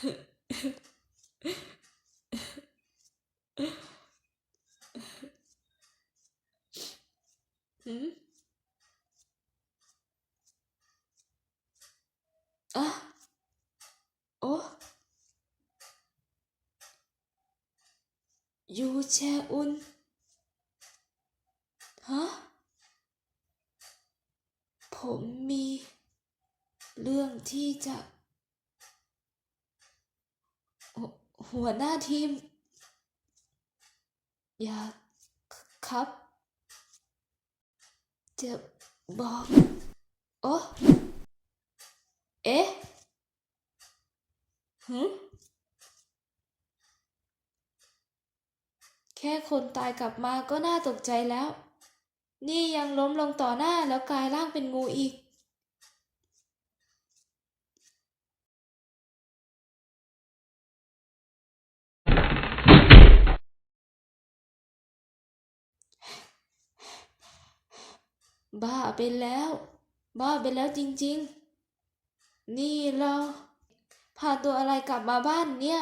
หืมอะโอ้ยูแชอุนฮะผมมีเรื่องที่จะ หัวหน้าทีม อยากครับ จะบอก โอ้เอ๊ะหืมแค่คนตายกลับมาก็น่าตกใจแล้ว นี่ยังล้มลงต่อหน้าแล้วกลายร่างเป็นงูอีก บ้าไปแล้ว บ้าไปแล้วจริง ๆ นี่เราพาตัวอะไรกลับมาบ้านเนี่ย